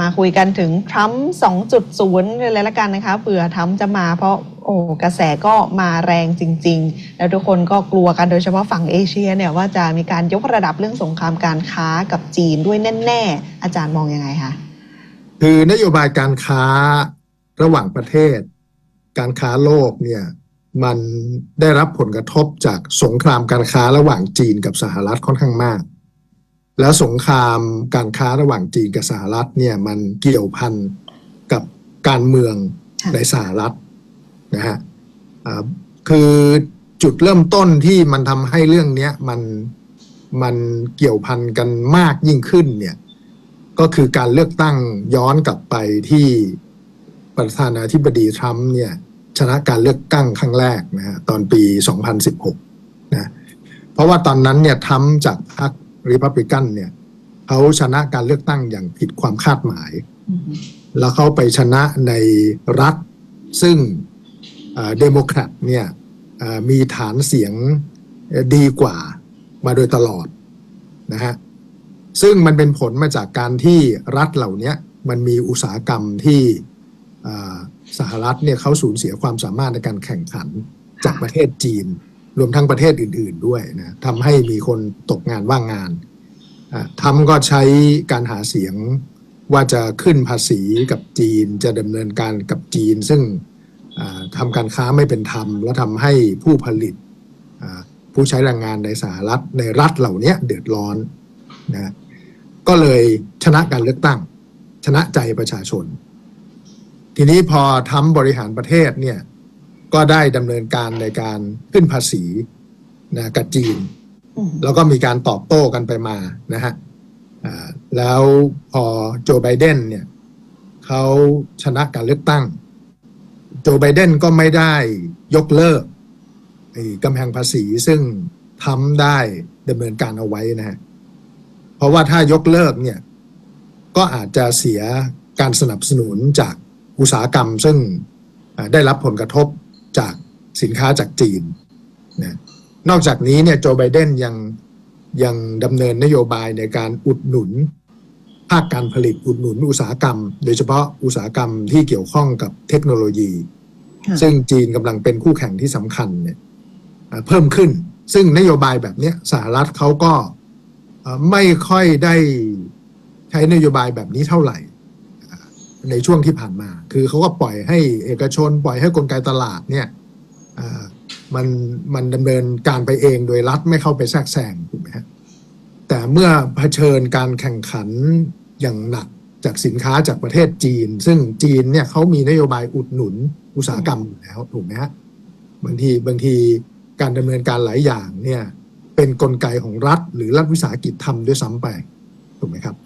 มาคุยกันถึงทรัมป์2.0เลยละกันนะคะเผื่อทรัมป์จะมาเพราะโอ้กระแสก็มาแรงจริง ๆ แล้วทุกคนก็กลัวกันโดยเฉพาะฝั่งเอเชียเนี่ยว่าจะมีการยกระดับเรื่องสงครามการค้ากับจีนด้วยแน่ ๆ อาจารย์มองยังไงคะคือนโยบายการค้าระหว่างประเทศ การค้าโลกเนี่ยมันได้รับผลกระทบจากสงครามการค้าระหว่างจีนกับสหรัฐค่อนข้างมาก แล้วสงครามการค้าระหว่างจีนกับสหรัฐเนี่ยมันเกี่ยวพันกับการเมืองค่ะในสหรัฐนะฮะอ่าคือจุดเริ่มต้นที่มันทำให้เรื่องเนี้ยมันมันเกี่ยวพันกันมากยิ่งขึ้นเนี่ยก็คือการเลือกตั้งย้อนกลับไปที่ประธานาธิบดีทรัมป์เนี่ยชนะการเลือกตั้งครั้งแรกนะฮะตอนปี 2016นะเพราะว่าตอนนั้นเนี่ยทรัมป์จากพรรค ริพับลิกันเนี่ยเขาชนะการเลือกตั้งอย่างผิดความคาดหมายอืมแล้วเขาไปชนะในรัฐซึ่งเดโมแครตเนี่ยเอ่อมีฐานเสียงดีกว่ามาโดยตลอดนะฮะซึ่งมันเป็นผลมาจากการที่รัฐเหล่านี้มันมีอุตสาหกรรมที่เอ่อสหรัฐเนี่ยเขาสูญเสียความสามารถในการแข่งขันจากประเทศจีน รวมทั้งประเทศอื่น ๆด้วยนะทำให้มีคนตกงานว่างงานทำก็ใช้การหาเสียงว่าจะขึ้นภาษีกับจีนจะดำเนินการกับจีน ซึ่งทำการค้าไม่เป็นธรรม และทำให้ผู้ผลิตผู้ใช้แรงงานในสหรัฐในรัฐเหล่านี้เดือดร้อนนะก็เลยชนะการเลือกตั้ง ชนะใจประชาชน ทีนี้พอทำบริหารประเทศเนี่ย ก็ได้ดำเนินการในการขึ้นภาษีนะกับจีนอืมแล้วก็มีการตอบโต้กันไปมานะฮะอ่าแล้วพอโจไบเดนเนี่ยเขาชนะการเลือกตั้ง โจไบเดนก็ไม่ได้ยกเลิกไอ้กำแพงภาษีซึ่งทำได้ดำเนินการเอาไว้นะฮะเพราะว่าถ้ายกเลิกเนี่ยก็อาจจะเสียการสนับสนุนจากอุตสาหกรรมซึ่งอ่าได้รับผลกระทบ จากสินค้าจากจีนนะนอกจากนี้เนี่ยโจไบเดนยังยังดำเนินนโยบายในการอุดหนุน ภาคการผลิตอุดหนุนอุตสาหกรรม โดยเฉพาะอุตสาหกรรมที่เกี่ยวข้องกับเทคโนโลยีค่ะซึ่งจีนกำลังเป็นคู่แข่งที่สำคัญเนี่ยอ่าเพิ่มขึ้น ซึ่งนโยบายแบบเนี้ยสหรัฐเขาก็เอ่อไม่ค่อยได้ใช้นโยบายแบบนี้เท่าไหร่อ่า ในช่วงที่ผ่านมา คือเขาก็ปล่อยให้เอกชน ปล่อยให้กลไกตลาดเนี่ยมันมันดำเนินการไปเองโดยรัฐไม่เข้าไปแทรกแซงถูกไหมฮะแต่เมื่อเผชิญการแข่งขันอย่างหนักจากสินค้าจากประเทศจีน ซึ่งจีนเนี่ยเขามีนโยบายอุดหนุนอุตสาหกรรมอยู่แล้วถูกไหมฮะบางทีบางทีการดำเนินการหลายอย่างเนี่ยเป็นนกลไกของรัฐหรือรัฐวิสาหกิจทำด้วยซ้ำไปถูกไหมครับ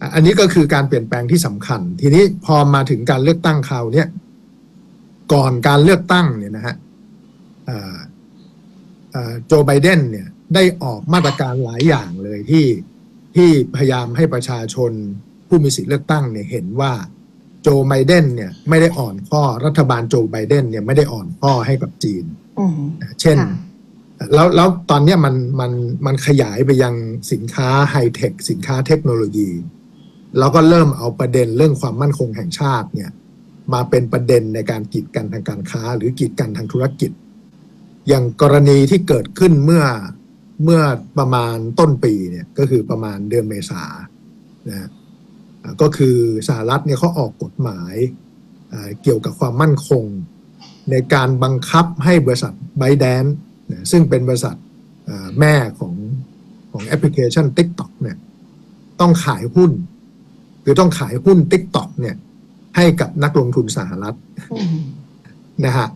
อะอันนี้ก็คือการเปลี่ยนแปลงที่สำคัญ ทีนี้พอมาถึงการเลือกตั้งคราวเนี่ยก่อนการเลือกตั้งเนี่ยนะฮะอ่าอ่าโจไบเดนเนี่ยได้ออกมาตรการหลายอย่างเลยที่ที่พยายามให้ประชาชนผู้มีสิทธิเลือกตั้งเนี่ยเห็นว่าโจไบเดนเนี่ยไม่ได้อ่อนข้อรัฐบาลโจไบเดนเนี่ยไม่ได้อ่อนข้อให้กับจีนอืมนะเช่นค่ะแล้วแล้วตอนเนี้ยมันมันมันขยายไปยังสินค้าไฮเทคสินค้าเทคโนโลยี แล้วก็เริ่มเอาประเด็นเรื่องความมั่นคงแห่งชาติเนี่ยมาเป็นประเด็นในการกีดกันทางการค้า หรือกีดกันทางธุรกิจ อย่างกรณีที่เกิดขึ้นเมื่อเมื่อประมาณต้นปีเนี่ยก็คือประมาณเดือนเมษานะก็คือสหรัฐเนี่ยเขาออกกฎหมายเกี่ยวกับความมั่นคง ในการบังคับให้บริษัทไบแดนซึ่งเป็นบริษัทแม่ของของแอปพลิเคชัน TikTok เนี่ยต้องขายหุ้น คือต้องขายหุ้น TikTok เนี่ย ให้กับนักลงทุนสหรัฐอืมนะฮะ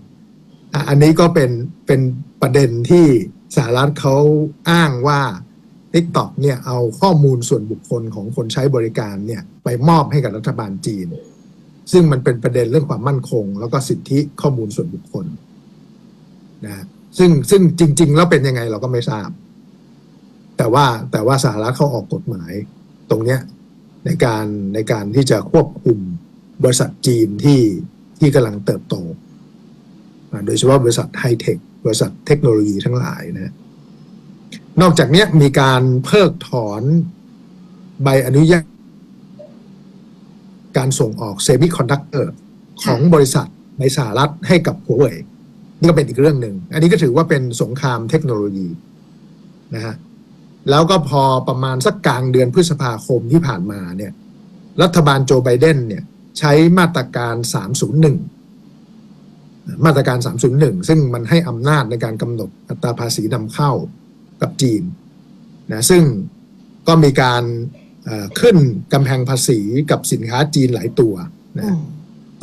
อะอันนี้ก็เป็นเป็นประเด็นที่สหรัฐเขาอ้างว่า TikTok เนี่ยเอาข้อมูลส่วนบุคคลของคนใช้บริการเนี่ย ไปมอบให้กับรัฐบาลจีน ซึ่งมันเป็นประเด็นเรื่องความมั่นคง แล้วก็สิทธิข้อมูลส่วนบุคคลนะฮะซึ่งซึ่งจริง ๆ แล้วเป็นยังไงเราก็ไม่ทราบ แต่ว่าแต่ว่าสหรัฐเขาออกกฎหมาย ตรงเนี้ย ในการในการที่จะควบคุมบริษัทจีนที่ที่กำลังเติบโตอ่าโดยเฉพาะบริษัทไฮเทค บริษัทเทคโนโลยีทั้งหลายนะนอกจากเนี้ยมีการเพิกถอนใบอนุญาต การส่งออกเซมิคอนดักเตอร์ของบริษัทในสหรัฐให้กับหัวเว่ยนี่ก็เป็นอีกเรื่องหนึ่ง อันนี้ก็ถือว่าเป็นสงครามเทคโนโลยีนะฮะ แล้วก็พอประมาณสักกลางเดือนพฤษภาคมที่ผ่านมาเนี่ย รัฐบาลโจไบเดนเนี่ยใช้มาตรการ 301 มาตรการ 301 ซึ่งมันให้อำนาจในการกำหนดอัตราภาษีนำเข้ากับจีนนะซึ่งก็มีการเอ่อขึ้นกำแพงภาษีกับสินค้าจีนหลายตัวนะอืม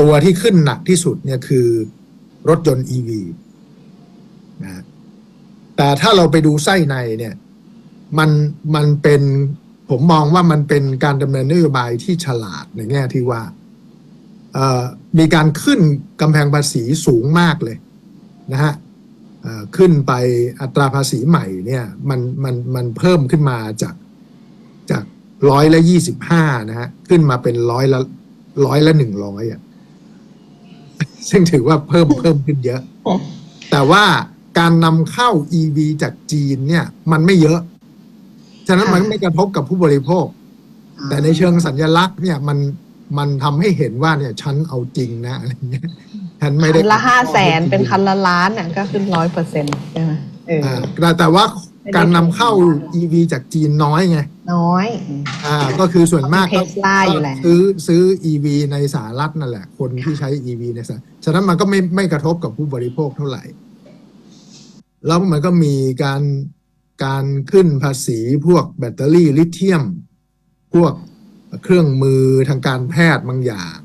ตัวที่ขึ้นหนักที่สุดเนี่ยคือรถยนต์ EV นะแต่ถ้าเราไปดูไส้ในเนี่ย มันมันเป็นผมมองว่ามันเป็นการดำเนินนโยบายที่ฉลาดในแง่ที่ว่ามีการขึ้นกำแพงภาษีสูงมากเลยนะฮะขึ้นไปอัตราภาษีใหม่เนี่ยมันมันมันเพิ่มขึ้นมาจากจากร้อยละยี่สิบห้านะฮะขึ้นมาเป็นร้อยละร้อยละหนึ่งร้อยอะซึ่งถือว่าเพิ่มเพิ่มขึ้นเยอะ แต่ว่าการนำเข้า EV จากจีนเนี่ย มันไม่เยอะ ฉะนั้นมันไม่กระทบกับผู้บริโภค แต่ในเชิงสัญลักษณ์เนี่ยมันมันทำให้เห็นว่าเนี่ยฉันเอาจริงนะอะไรเงี้ยฉันไม่ได้คันละห้าแสนเป็นคันละล้านเนี่ยก็ขึ้นร้อยเปอร์เซ็นต์ใช่ไหมเอออ่าแต่แต่ว่าการนำเข้า EV จากจีนน้อยไง น้อยอืมอ่า ก็คือส่วนมากก็ Tesla อยู่แหละซื้อซื้อ EV ในสหรัฐนั่นแหละ คนที่ใช้ EV ในสหรัฐฉะนั้นมันก็ไม่ไม่กระทบกับผู้บริโภคเท่าไหร่ แล้วมันก็มีการ การขึ้นภาษีพวกแบตเตอรี่ลิเธียม พวกเครื่องมือทางการแพทย์บางอย่าง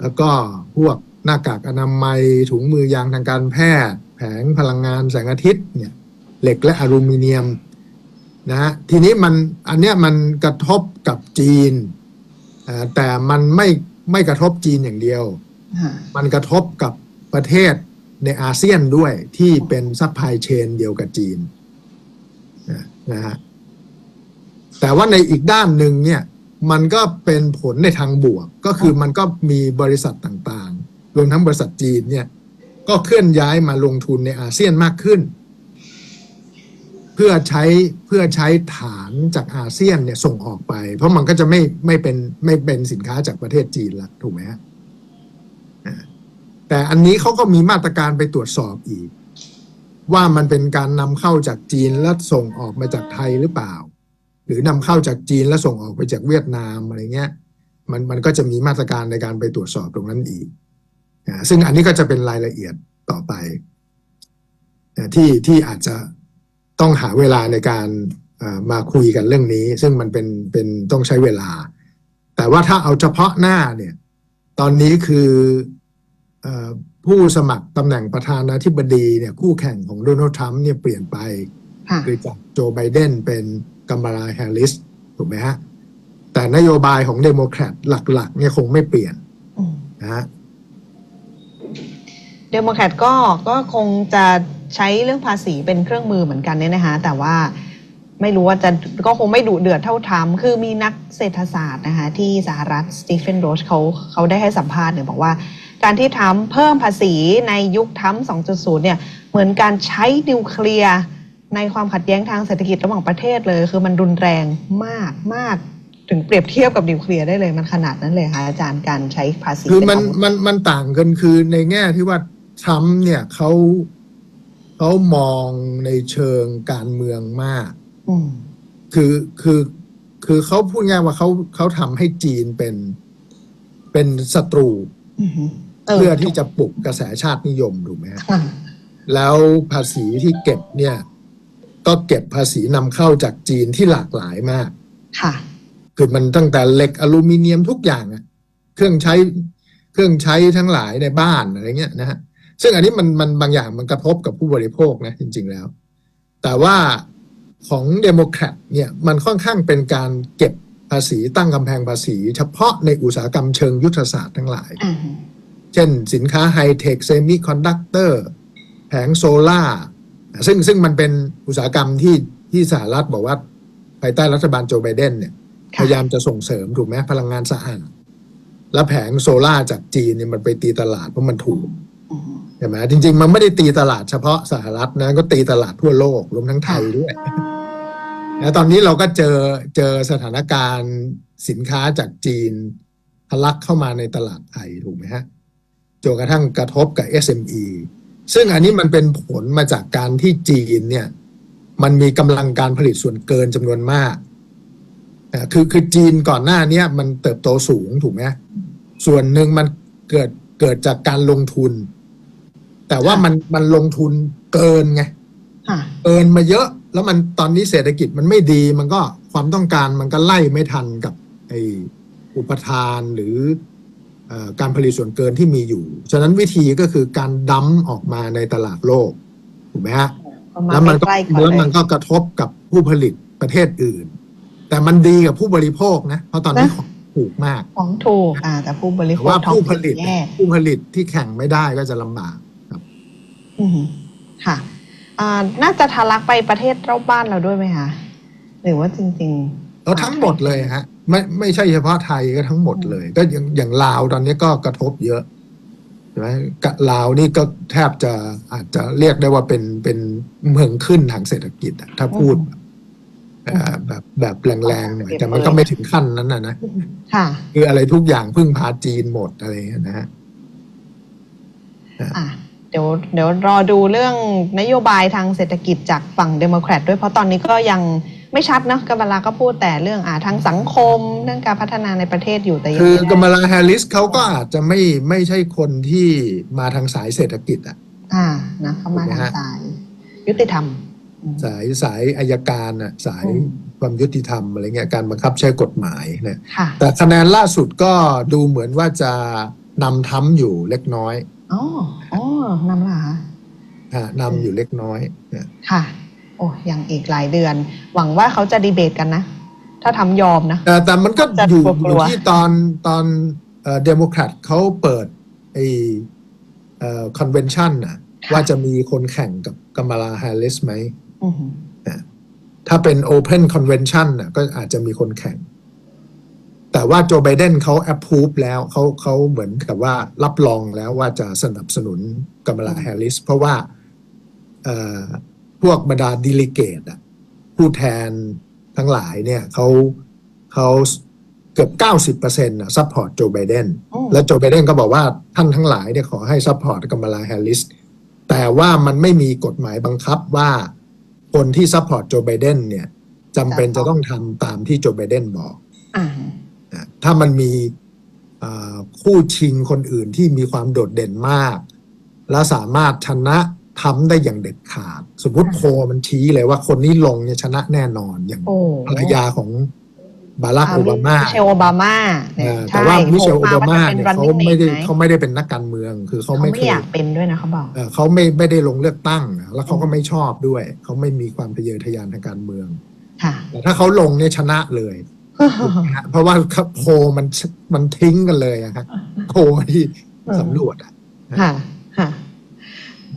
แล้วก็พวกหน้ากากอนามัยถุงมือยางทางการแพทย์ แผงพลังงานแสงอาทิตย์เนี่ยเหล็กและอลูมิเนียมนะฮะทีนี้มันอันเนี้ยมันกระทบกับจีนอ่าแต่มันไม่ไม่กระทบจีนอย่างเดียวค่ะมันกระทบกับประเทศในอาเซียนด้วยที่เป็นซัพพลายเชนเดียวกับจีน นะฮะแต่ว่าในอีกด้านหนึ่งเนี่ย มันก็เป็นผลในทางบวก ก็คือมันก็มีบริษัทต่างๆ รวมทั้งบริษัทจีนเนี่ย ก็เคลื่อนย้ายมาลงทุนในอาเซียนมากขึ้น เพื่อใช้เพื่อใช้ฐานจากอาเซียนเนี่ยส่งออกไป เพราะมันก็จะไม่ไม่เป็นไม่เป็นสินค้าจากประเทศจีนละถูกไหมฮะแต่อันนี้เขาก็มีมาตรการไปตรวจสอบอีก ว่ามันเป็นการนำเข้าจากจีนแล้วส่งออกมาจากไทยหรือเปล่า หรือนำเข้าจากจีนแล้วส่งออกไปจากเวียดนามอะไรเงี้ยมันมันก็จะมีมาตรการในการไปตรวจสอบตรงนั้นอีกซึ่งอันนี้ก็จะเป็นรายละเอียดต่อไปที่ที่อาจจะต้องหาเวลาในการมาคุยกันเรื่องนี้ ซึ่งมันเป็นเป็นต้องใช้เวลา แต่ว่าถ้าเอาเฉพาะหน้าเนี่ย ตอนนี้คืออ ผู้สมัครตำแหน่งประธานาธิบดีเนี่ยคู่แข่งของโดนัลด์ทรัมป์เนี่ยเปลี่ยนไปค่ะคือจากโจไบเดนเป็นกัมบาลาแฮร์ริสถูกไหมฮะ แต่นโยบายของเดโมแครตหลักๆเนี่ยคงไม่เปลี่ยนอืมนะฮะ เดโมแครตก็ก็คงจะใช้เรื่องภาษีเป็นเครื่องมือเหมือนกันเนี่ยนะคะแต่ว่าไม่รู้ว่าจะก็คงไม่ดุเดือดเท่าทรัมป์คือมีนักเศรษฐศาสตร์นะคะที่สหรัฐสตีเฟนโรชเขาเขาได้ให้สัมภาษณ์เนี่ยบอกว่า การที่ทรัมป์เพิ่มภาษีในยุคทรัมป์2.0 เนี่ย เหมือนการใช้นิวเคลียร์ในความขัดแย้งทางเศรษฐกิจระหว่างประเทศเลย คือมันรุนแรงมากมากถึงเปรียบเทียบกับนิวเคลียร์ได้เลยมันขนาดนั้นเลยค่ะอาจารย์การใช้ภาษีคือเป็มันอาวุธมันมันต่างกันคือในแง่ที่ว่าทรัมป์เนี่ยเขาเขามองในเชิงการเมืองมากอืมคือคือคือเขาพูดง่ายว่าเขาเขาทำให้จีนเป็นเป็นศัตรูอือหือ เพื่อที่จะปลุกกระแสชาตินิยมถูกไหมฮะค่ะแล้วภาษีที่เก็บเนี่ย ก็เก็บภาษีนำเข้าจากจีนที่หลากหลายมาก ค่ะ คือมันตั้งแต่เหล็กอลูมิเนียมทุกอย่างอะเครื่องใช้เครื่องใช้ทั้งหลายในบ้านอะไรเงี้ยนะฮะซึ่งอันนี้มันมันบางอย่างมันกระทบกับผู้บริโภคนะจริง ๆแล้ว แต่ว่าของเดโมแครตเนี่ยมันค่อนข้างเป็นการเก็บภาษีตั้งกำแพงภาษี เฉพาะในอุตสาหกรรมเชิงยุทธศาสตร์ทั้งหลายอ่า เช่นสินค้าไฮเทคเซมิคอนดักเตอร์แผงโซล่าร์ซึ่งซึ่งมันเป็นอุตสาหกรรมที่ที่สหรัฐบอกว่าภายใต้รัฐบาลโจไบเดนเนี่ยพค่ะยายามจะส่งเสริมถูกไหมพลังงานสะอาดแล้วแผงโซล่าร์จากจีนเนี่ยมันไปตีตลาดเพราะมันถูกอืมใช่ไหมจริง ๆ มันไม่ได้ตีตลาดเฉพาะสหรัฐนะก็ตีตลาดทั่วโลกรวมทั้งไทยด้วยแล้วตอนนี้เราก็เจอเจอสถานการณ์สินค้าจากจีนทะลักเข้ามาในตลาดไทยถูกไหมฮะ จนกระทั่งกระทบกับ SME ซึ่งอันนี้มันเป็นผลมาจากการที่จีนเนี่ยมันมีกำลังการผลิตส่วนเกินจำนวนมากอ่าคือคือจีนก่อนหน้าเนี้ยมันเติบโตสูงถูกไหมส่วนหนึ่งมันเกิดเกิดจากการลงทุน แต่ว่ามันมันลงทุนเกินไงค่ะเกินมาเยอะ แล้วมันตอนนี้เศรษฐกิจมันไม่ดี มันก็ความต้องการมันก็ไล่ไม่ทันกับไออุปทานหรือเออ การผลิตส่วนเกินที่มีอยู่ ฉะนั้นวิธีก็คือการดั้มออกมาในตลาดโลกถูกไหมฮะประมาณแล้วมันก็ใกล้ๆก่อนแล้วเลมันยก็กระทบกับผู้ผลิตประเทศอื่น แต่มันดีกับผู้บริโภคนะ เพราะตอนนี้นะของถูกมาก ของถูกอ่าแต่ผู้บริแต่โภคว่าท้องผู้ผถิ่นลิตแย่ผู้ผลิตที่แข่งไม่ได้ก็จะลำบากอืมค่ะอ่าน่าจะทะลักไปประเทศรอบบ้านเราด้วยไหมคะหรือว่าจริงแล้วทั้งหมดเลยฮะ ไม่ไม่ใช่เฉพาะไทยก็ทั้งหมดเลย ก็อย่างอย่างลาวตอนนี้ก็กระทบเยอะใช่ไหมกะลาวนี่ก็แทบจะอาจจะเรียกได้ว่าเป็นเป็นเมืองขึ้นทางเศรษฐกิจอะถ้าพูดเอ่อแบบแบบแรงๆหน่อยแต่มันก็ไม่ถึงขั้นนั้นนะนะๆค่ะคืออะไรทุกอย่างพึ่งพาจีนหมดอะไรอย่างเงี้ยนะฮะอะเดี๋ยวเดี๋ยวรอดูเรื่องนโยบายทางเศรษฐกิจจากฝั่งเดโมแครตด้วยเพราะตอนนี้ก็ยัง ไม่ชัดเนอะกัมบาลาก็พูดแต่เรื่องอ่าทางสังคมเรื่องการพัฒนาในประเทศอยู่แต่ยังคือไม่ได้กัมมาลาแฮร์ริสเขาก็อาจจะไม่ไม่ใช่คนที่มาทางสายเศรษฐกิจอะอ่านะเขามาถูกไหมทางฮะสาย ยุติธรรมอืม สายสายอายการอะสายอืม ความยุติธรรมอะไรเงี้ยการบังคับใช้กฎหมายเนี่ยค่ะแต่คะแนนล่าสุดก็ดูเหมือนว่าจะนำทั้มอยู่เล็กน้อยอ๋ออ๋อนำละคะฮะนำอยู่เล็กน้อยเนี่ยค่ะ โอ้ยังอีกหลายเดือน หวังว่าเขาจะดีเบตกันนะ ถ้าทำยอมนะ แต่แต่มันก็จะอยู่กลัวๆ อยู่ที่ตอนตอนเอ่อเดโมแครตเขาเปิดไอเอ่อคอนเวนชันน่ะค่ะว่าจะมีคนแข่งกับกัมมาลาแฮร์ริสไหม อือหือถ้าเป็น Open Convention น่ะก็อาจจะมีคนแข่ง แต่ว่าโจไบเดนเขา approve แล้วเขาเขาเหมือนกับว่ารับรองแล้วว่าจะสนับสนุนกัมลาแฮร์ริส เพราะว่าเอ่อ พวกบรรดาดิลิเกตอะผู้แทนทั้งหลายเนี่ยเขาเขาเกือบ 90%นะซัพพอร์ตโจไบเดนอืมแล้วโจไบเดนก็บอกว่าท่านทั้งหลายเนี่ยขอให้ซัพพอร์ตกัมลาแฮร์ริสแต่ว่ามันไม่มีกฎหมายบังคับว่าคนที่ซัพพอร์ตโจไบเดนเนี่ยจำเป็นจะต้องทำตามที่โจไบเดนบอกอ่านะถ้ามันมีอ่าคู่ชิงคนอื่นที่มีความโดดเด่นมาก และสามารถชนะ ทำได้อย่างเด็ดขาด สมมติโพลมันชี้เลยว่าคนนี้ลงเนี่ยชนะแน่นอนอย่างโอ้ภรรยาของบารักโอบามามิเชลโอบามาเนี่ยอ่าใช่แต่ว่ามิเชลโอบามาจะป็เนี่ย running เขาไม่ได้ mate หเขาไม่ได้เป็นนักการเมือง คือเขาเขาไม่ไม่เคยอยากเป็นด้วยนะเขาบอกเอ่อเขาไม่ไม่ได้ลงเลือกตั้งนะแล้วเขาก็ไม่ชอบด้วย เขาไม่มีความทะเยอทะยานทางการเมืองค่ะแต่ถ้าเขาลงเนี่ยชนะเลยนะฮะเพราะว่าโพลมันมันทิ้งกันเลยอะครับโพลที่สำรวจอะค่ะค่ะ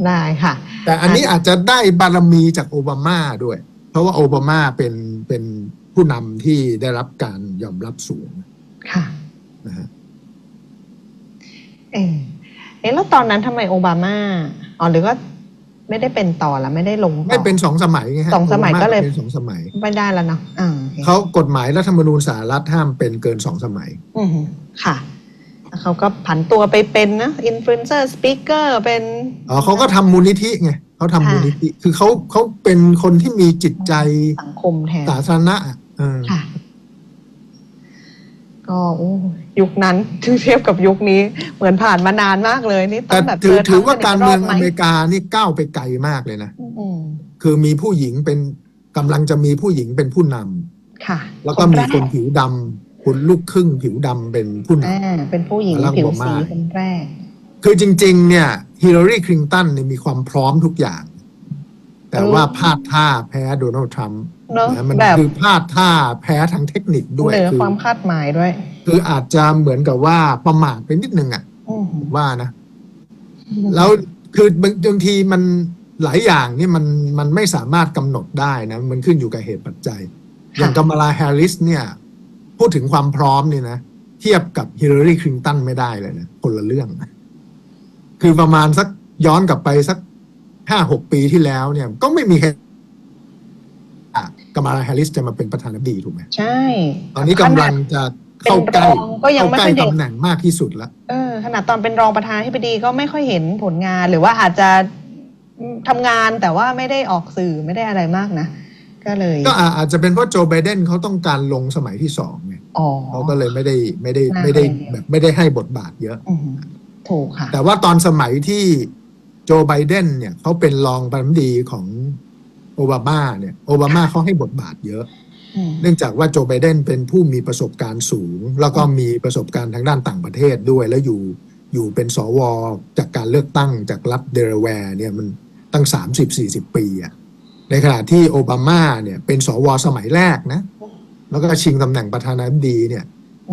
ได้ค่ะ แต่อันนี้อาจจะได้บารมีจากโอบามาด้วย เพราะว่าโอบามาเป็นเป็นผู้นำที่ได้รับการยอมรับสูงค่ะนะฮะเออเอ๊ะแล้วตอนนั้นทำไมโอบามาอ๋อหรือก็ไม่ได้เป็นต่อแล้วไม่ได้ลงต่อไม่เป็นสองสมัยไงฮะสองสมัยโบาาก็เลยเป็นสองสมัยไม่ได้แล้วเนาะอ่าโอเคเขากฎหมายรัฐธรรมนูญสหรัฐห้ามเป็นเกินสองสมัย อืมค่ะแล้ว เขาก็ผันตัวไปเป็นนะอินฟลูเอนเซอร์สปีกเกอร์เป็นอ๋อเขาก็ทำมูลนิธิไงเขาทำค่ะมูลนิธิคือเขาเขาเป็นคนที่มีจิตใจสังคมแทนสาธารณะอะเออค่ะ ก็โอ้ยุคนั้นถึงเทียบกับยุคนี้ เหมือนผ่านมานานมากเลยนี่ต้แต่องแบบถือเจถือว่าทำการเมืองไหอเมริกานี่ก้าวไปไกลมากเลยนะอืมคือมีผู้หญิงเป็นกำลังจะมีผู้หญิงเป็นผู้นำค่ะแล้วก็มีแรคนผิวดำ คนลูกครึ่งผิวดำเป็นผู้นอ่าเป็นผู้หญิงบารักผิวโอบามาสีคนแรกำคือจริงๆ เนี่ยฮิลลารีคลินตันเนี่ยมีความพร้อมทุกอย่าง แต่ว่าพลาดท่าแพ้โดนัลด์ทรัมป์เนอะนะมันแบบ คือพลาดท่าแพ้ทางเทคนิคด้วยเหนือคือความคาดหมายด้วย คืออาจจะเหมือนกับว่าประมาทไปนิดนึงอะอืมว่านะ แล้วคือบางบางทีมันหลายอย่างนี่มันมันไม่สามารถกำหนดได้นะ มันขึ้นอยู่กับเหตุปัจจัย อย่างกัมมาลาแฮร์ริสเนี่ย พูดถึงความพร้อมนี่นะ เทียบกับฮิลลารีคลินตันไม่ได้เลยนะคนละเรื่อง คือประมาณสักย้อนกลับไปสักห้าหกปีที่แล้วเนี่ย ก็ไม่มีใครอะกัมมาลาแฮร์ริสจะมาเป็นประธานาธิบดีถูกไหมใช่ ตอนนี้กำลังจะเข้าใกล้เป็นรองก็ยังเข้าไม่ใกล้ค่อยเด่นตำแหน่งมากที่สุดละเออขนาดตอนเป็นรองประธานาธิบดีก็ไม่ค่อยเห็นผลงานหรือว่าอาจจะทำงานแต่ว่าไม่ได้ออกสื่อไม่ได้อะไรมากนะ ก็เลย ก็อาอาจจะเป็นเพราะโจไบเดนเขาต้องการลงสมัยที่สองไงอ๋อเขาก็เลยไม่ได้ไม่ได้น่าไม่ได้เกรงเดียวแบบไม่ได้ให้บทบาทเยอะอืมถูกค่ะ แต่ว่าตอนสมัยที่โจไบเดนเนี่ยเขาเป็นรองประธานาธิบดีของโอบามาเนี่ย โอบามาเขาให้บทบาทเยอะอืมเนื่องจากว่าโจไบเดนเป็นผู้มีประสบการณ์สูง แล้วก็มีประสบการณ์ทางด้านต่างประเทศด้วย แล้วอยู่อยู่เป็นสวจากการเลือกตั้งจากรัฐเดลาแวร์เนี่ยมันตั้ง30-40ปีอะ ในขณะที่โอบามาเนี่ยเป็นสวสมัยแรกนะ แล้วก็ชิงตำแหน่งประธานาธิบดีเนี่ย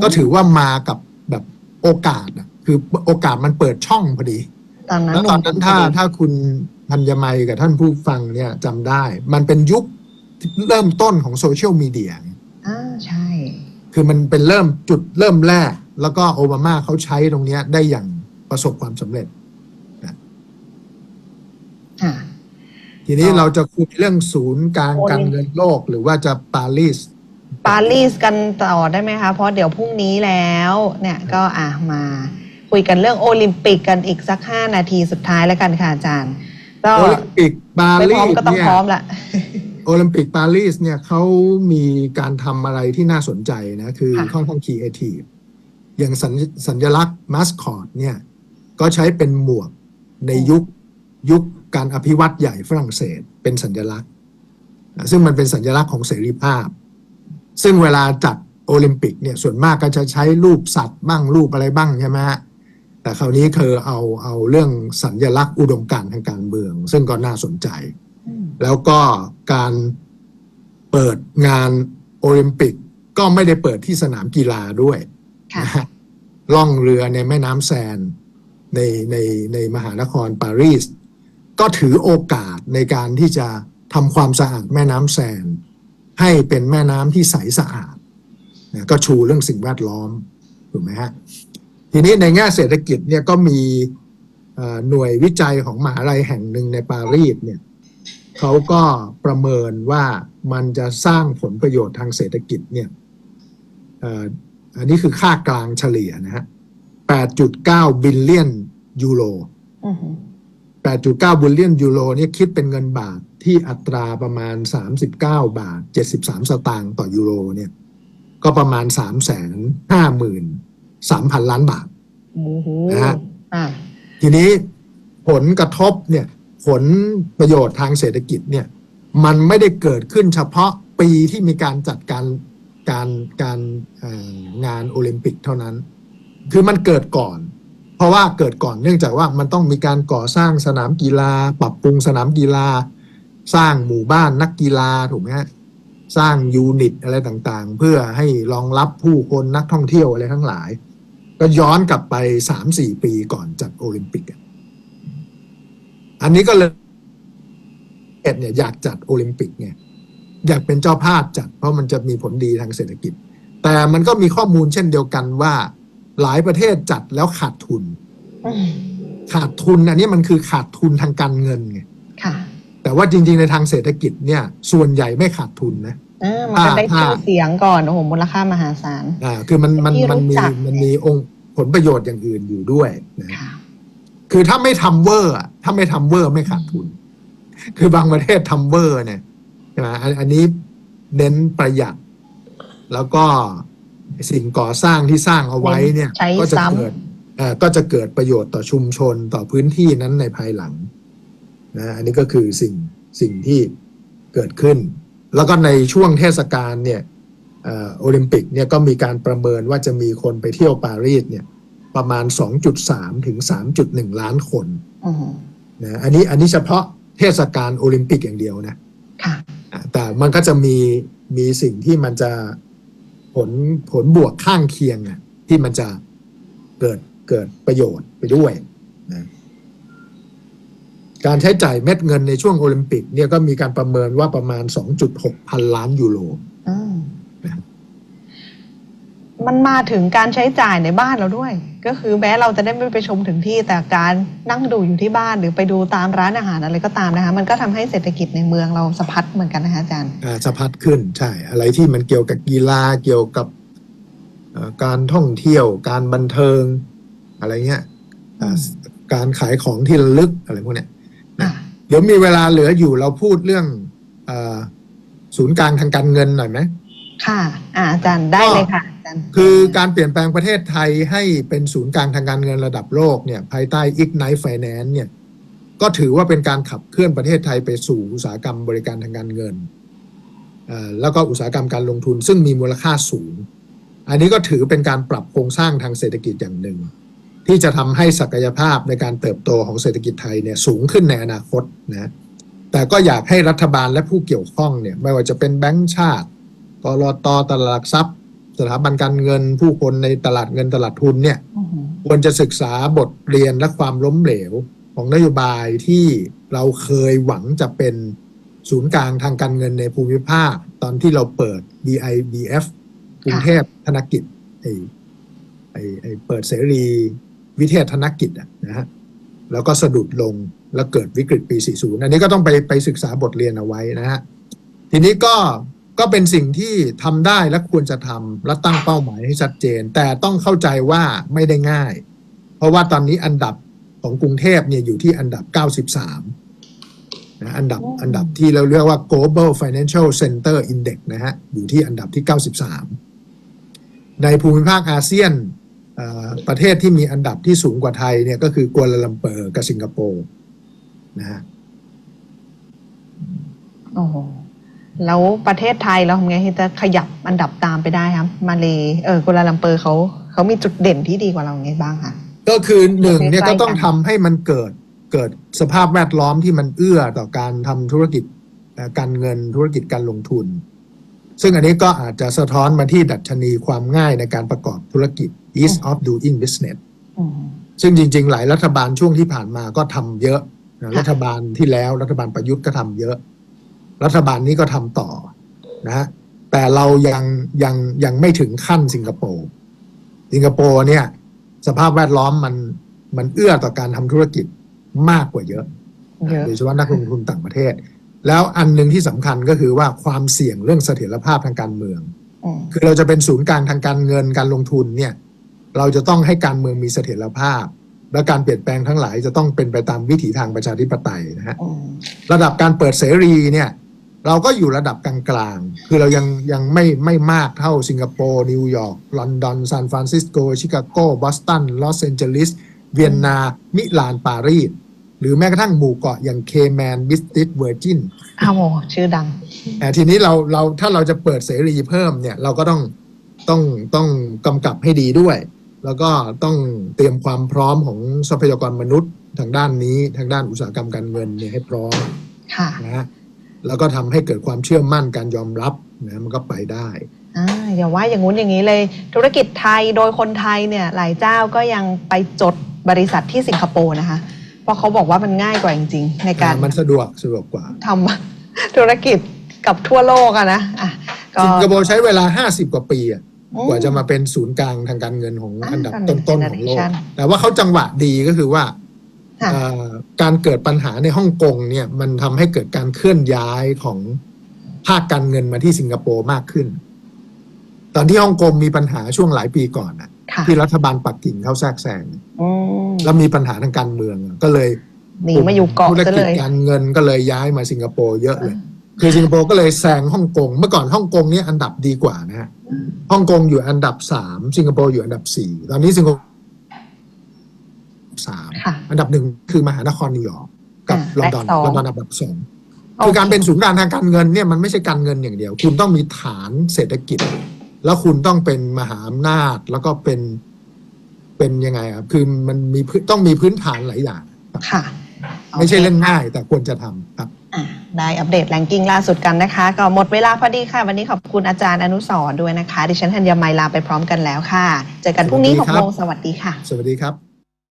ก็ถือว่ามากับแบบโอกาสอะคือโอกาสมันเปิดช่องพอดีตอนนั้นแล้วตอนนั้นถ้าถ้าคุณธัญมัยกับท่านผู้ฟังเนี่ยจำได้ มันเป็นยุคเริ่มต้นของโซเชียลมีเดียอ่าใช่ คือมันเป็นเริ่มจุดเริ่มแรก แล้วก็โอบามาเขาใช้ตรงเนี้ยได้อย่างประสบความสำเร็จอ่า ทีนี้อ๋อเราจะคุยเรื่องศูนย์กลางโอลิมการเงินโลกหรือว่าจะปารีสปารีสกันต่อได้ไหมคะ เพราะเดี๋ยวพรุ่งนี้แล้วเนี่ยก็อะมาคุยกันเรื่องโอลิมปิกกันอีกสักห้านาทีสุดท้ายแล้วกันค่ะอาจารย์ก็โอลิมปิกปาไม่รีพร้อมสก็ต้องเนี่ยพร้อมละโอลิมปิกปารีสเนี่ยเขามีการทำอะไรที่น่าสนใจนะ คือค่ะค่อนข้างคีเอทีฟอย่างสัญสัญลักษณ์มาสคอตเนี่ย ก็ใช้เป็นหมวกในยุคยุค การอภิวัตใหญ่ฝรั่งเศสเป็นสัญลักษณ์อะซึ่งมันเป็นสัญลักษณ์ของเสรีภาพ ซึ่งเวลาจัดโอลิมปิกเนี่ยส่วนมากก็จะใช้รูปสัตว์บ้างรูปอะไรบ้างใช่ไหมฮะแต่คราวนี้คือเอาเอาเรื่องสัญลักษณ์อุดมการณ์ทางการเมือง ซึ่งก็น่าสนใจอืมแล้วก็การเปิดงานโอลิมปิกก็ไม่ได้เปิดที่สนามกีฬาด้วยค่ะนะฮะล่องเรือในแม่น้ำแซนในในในมหานครปารีส ก็ถือโอกาสในการที่จะทำความสะอาดแม่น้ำแซน ให้เป็นแม่น้ำที่ใสสะอาดนะก็ชูเรื่องสิ่งแวดล้อมถูกไหมฮะทีนี้ในแง่เศรษฐกิจเนี่ยก็มีหน่วยวิจัยของมหาลัยแห่งหนึ่งในปารีสเนี่ยเขาก็ประเมินว่ามันจะสร้างผลประโยชน์ทางเศรษฐกิจเนี่ยอันนี้คือค่ากลางเฉลี่ยนะฮะ8.9 บิลเลียนยูโร 8.9บิลเลียนยูโรเนี่ยคิดเป็นเงินบาทที่อัตราประมาณ 39 บาท 73 สตางค์ต่อยูโรเนี่ย ก็ประมาณ 3 5 3 0 0 0ล้านบาทโอ้โหนะฮะอ่าทีนี้ผลกระทบเนี่ย ผลประโยชน์ทางเศรษฐกิจเนี่ย มันไม่ได้เกิดขึ้นเฉพาะปีที่มีการจัดการการการเอ่องานโอลิมปิกเท่านั้น คือมันเกิดก่อน เพราะว่าเกิดก่อนเนื่องจากว่ามันต้องมีการก่อสร้างสนามกีฬา ปรับปรุงสนามกีฬา สร้างหมู่บ้านนักกีฬาถูกไหมฮะสร้างยูนิตอะไรต่างๆ เพื่อให้รองรับผู้คนนักท่องเที่ยวอะไรทั้งหลาย ก็ย้อนกลับไปสามสี่ปีก่อนจัดโอลิมปิกอะอันนี้ก็เลยเอ็ดเนี่ยอยากจัดโอลิมปิกเนี่ยอยากเป็นเจ้าภาพจัดเพราะมันจะมีผลดีทางเศรษฐกิจ แต่มันก็มีข้อมูลเช่นเดียวกันว่า หลายประเทศจัดแล้วขาดทุนอืมขาดทุนอันนี้มันคือขาดทุนทางการเงินไงค่ะแต่ว่าจริง ๆ ในทางเศรษฐกิจเนี่ย ส่วนใหญ่ไม่ขาดทุนนะเออมันก็ได้อ่าชื่อเสียงก่อนโอ้โหมูลค่ามหาศาลอ่า คือมันมันที่มันรู้มีจักมันมีองค์ผลประโยชน์อย่างอื่นอยู่ด้วยนะค่ะคือถ้าไม่ทำเวอร์อะถ้าไม่ทำเวอร์ไม่ขาดทุน คือบางประเทศทำเวอร์เนี่ยใช่ไหมอันอันนี้เน้นประหยัด แล้วก็ สิ่งก่อสร้างที่สร้างเอาไว้เนี่ย ใช้ก็จะซ้ำ เกิดเอ่อก็จะเกิดประโยชน์ต่อชุมชนต่อพื้นที่นั้นในภายหลังนะอันนี้ก็คือสิ่งสิ่งที่เกิดขึ้น แล้วก็ในช่วงเทศกาลเนี่ยเอ่อโอลิมปิกเนี่ยก็มีการประเมินว่าจะมีคนไปเที่ยวปารีสเนี่ยประมาณ 2.3 ถึง 3.1 ล้านคนอือหือนะอันนี้อันนี้เฉพาะเทศกาลโอลิมปิกอย่างเดียวนะ ค่ะ อะแต่มันก็จะมีมีสิ่งที่มันจะ ผลผลบวกข้างเคียงอะที่มันจะเกิดเกิดประโยชน์ไปด้วยนะการใช้จ่ายเม็ดเงินในช่วงโอลิมปิกเนี่ยก็มีการประเมินว่าประมาณ 2.6 พันล้านยูโร มนะครับมันมาถึงการใช้จ่ายในบ้านเราด้วย ก็คือแม้เราจะได้ไม่ไปชมถึงที่แต่การนั่งดูอยู่ที่บ้านหรือไปดูตามร้านอาหารอะไรก็ตามนะคะ มันก็ทำให้เศรษฐกิจในเมืองเราสะพัดเหมือนกันนะคะอาจารย์อ่าสะพัดขึ้นใช่ อะไรที่มันเกี่ยวกับกีฬาเกี่ยวกับเอ่อการท่องเที่ยว การบันเทิง อะไรเงี้ยอ่าการขายของที่ระลึกอะไรพวกเนี้ยอะเดี๋ยวมีเวลาเหลืออยู่เราพูดเรื่องเออศูนย์กลางทางการเงินหน่อยไหมค่ะอ่าอาจารย์ได้เลยค่ะ อาจารย์คือการเปลี่ยนแปลงประเทศไทยให้เป็นศูนย์กลางทางการเงินระดับโลกเนี่ยภายใต้ Ignite Finance เนี่ยก็ถือว่าเป็นการขับเคลื่อนประเทศไทยไปสู่อุตสาหกรรมบริการทางการเงิน แล้วก็อุตสาหกรรมการลงทุนซึ่งมีมูลค่าสูง อันนี้ก็ถือเป็นการปรับโครงสร้างทางเศรษฐกิจอย่างหนึ่ง ที่จะทำให้ศักยภาพในการเติบโตของเศรษฐกิจไทยเนี่ยสูงขึ้นในอนาคตนะแต่ก็อยากให้รัฐบาลและผู้เกี่ยวข้องเนี่ยไม่ว่าจะเป็นแบงก์ชาติกรตตลาดหลักทรัพย์ สถาบันการเงินผู้คนในตลาดเงินตลาดทุนเนี่ยอือหือควรจะศึกษาบทเรียนและความล้มเหลวของนโยบายที่เราเคยหวังจะเป็นศูนย์กลางทางการเงินในภูมิภาค ตอนที่เราเปิด BIBF กรุงเทพธนกิจไอ้ไอ้ไอ้เปิดเสรีวิเทศธนกิจอะนะฮะแล้วก็สะดุดลงแล้วเกิดวิกฤตปี 40 อันนี้ก็ต้องไปไปศึกษาบทเรียนเอาไว้นะฮะทีนี้ก็ ก็เป็นสิ่งที่ทำได้และควรจะทำและตั้งเป้าหมายให้ชัดเจน แต่ต้องเข้าใจว่าไม่ได้ง่าย เพราะว่าตอนนี้อันดับของกรุงเทพเนี่ยอยู่ที่อันดับ 93นะอันดับอันดับที่เราเรียกว่า global financial center index นะฮะอยู่ที่อันดับที่ 93 ในภูมิภาคอาเซียนเอ่อประเทศที่มีอันดับที่สูงกว่าไทยเนี่ยก็คือกัวลาลัมเปอร์กับสิงคโปร์นะฮะโอ้โห แล้วประเทศไทยเราทำไงที่จะขยับอันดับตามไปได้ครับ มาเลเออกัวลาลัมเปอร์เขาเขามีจุดเด่นที่ดีกว่าเราไงบ้างคะก็คือหนึ่งเนี่ยใกล้ก็ๆต้องกันทำให้มันเกิดเกิดสภาพแวดล้อมที่มันเอื้อต่อการทำธุรกิจเอ่อการเงินธุรกิจการลงทุน ซึ่งอันนี้ก็อาจจะสะท้อนมาที่ดัชนีความง่ายในการประกอบธุรกิจ ease of doing business อืมซึ่งจริง ๆ หลายรัฐบาลช่วงที่ผ่านมาก็ทำเยอะนะค่ะรัฐบาลที่แล้วรัฐบาลประยุทธ์ก็ทำเยอะ รัฐบาลนี้ก็ทำต่อนะฮะแต่เรายังยังยังไม่ถึงขั้นสิงคโปร์สิงคโปร์เนี่ย สภาพแวดล้อมมันมันเอื้อต่อการทำธุรกิจมากกว่าเยอะเยอะโดยเฉพาะนักลงทุนต่างประเทศ แล้วอันหนึ่งที่สำคัญก็คือว่าความเสี่ยงเรื่องเสถียรภาพทางการเมืองอืมคือเราจะเป็นศูนย์กลางทางการเงินการลงทุนเนี่ย เราจะต้องให้การเมืองมีเสถียรภาพ และการเปลี่ยนแปลงทั้งหลายจะต้องเป็นไปตามวิถีทางประชาธิปไตยนะฮะอืมระดับการเปิดเสรีเนี่ย เราก็อยู่ระดับกลางๆ คือเรายังยังไม่ไม่มากเท่าสิงคโปร์นิวยอร์กลอนดอนซานฟรานซิสโกชิคาโกบอสตันลอสแอนเจลิสเวียนนา มิลานปารีสหรือแม้กระทั่งหมู่เกาะอย่างเคแมนบิสติสเวอร์จินอ้าวโหชื่อดังแต่ทีนี้เราเราถ้าเราจะเปิดเสรีเพิ่มเนี่ยเราก็ต้องต้องต้องกำกับให้ดีด้วย แล้วก็ต้องเตรียมความพร้อมของทรัพยากรมนุษย์ทางด้านนี้ทางด้านอุตสาหกรรมการเงินเนี่ยให้พร้อมค่ะนะฮะ แล้วก็ทำให้เกิดความเชื่อมั่นการยอมรับนะมันก็ไปได้อ่าอย่าว่าอย่างงู้นอย่างนี้เลย ธุรกิจไทยโดยคนไทยเนี่ยหลายเจ้าก็ยังไปจดบริษัทที่สิงคโปร์นะคะเพราะเขาบอกว่ามันง่ายกว่าจริงๆในการมันสะดวกสะดวกกว่าทำธุรกิจกับทั่วโลกอะนะอะก็สิงคโปร์ใช้เวลา 50 กว่าปีอะอืมกว่าจะมาเป็นศูนย์กลางทางการเงินของอ่าอันดับก็หนึ่ต้งนๆของโลก generation แต่ว่าเขาจังหวะดีก็คือว่าค่ะเอ่อ การเกิดปัญหาในฮ่องกงเนี่ยมันทำให้เกิดการเคลื่อนย้ายของภาคการเงินมาที่สิงคโปร์มากขึ้น ตอนที่ฮ่องกงมีปัญหาช่วงหลายปีก่อนอะค่ะที่รัฐบาลปักกิ่งเข้าแทรกแซงอืมแล้วมีปัญหาทางการเมืองอะก็เลยหนีมาอยู่เกาะธุรซะกิเลจยการเงินก็เลยย้ายมาสิงคโปร์เยอะเลยคือสิงคโปร์ก็เลยแซงฮ่องกงเมื่อก่อนฮ่องกงเนี่ยอันดับดีกว่านะฮะฮ่องกงอยู่อันดับสามสิงคโปร์อยู่อันดับสี่ตอนนี้สิงคโปร์สามค่ะ อันดับหนึ่งคือมหานครนิวยอร์กกับอ่าลอนดอนและสองลอนดอนอันดับสองคือการเป็นศูนย์กลางทางการเงินเนี่ยมันไม่ใช่การเงินอย่างเดียว คุณต้องมีฐานเศรษฐกิจ แล้วคุณต้องเป็นมหาอำนาจแล้วก็เป็นเป็นยังไงครับคือมันมีพื้นต้องมีพื้นฐานหลายอย่างค่ะ ไม่ใช่โอคเล่นง่าย แต่ควรจะทำครับอะได้อัปเดตแรงกิ้งล่าสุดกันนะคะ ก็หมดเวลาพอดีค่ะ วันนี้ขอบคุณอาจารย์อนุสรณ์ด้วยนะคะ ดิฉันธัญญาไมลาไปพร้อมกันแล้วค่ะ เจอกันพรุ่งนี้สวัหสดีกครับโมงสวัสดีค่ะ สวัสดีครับ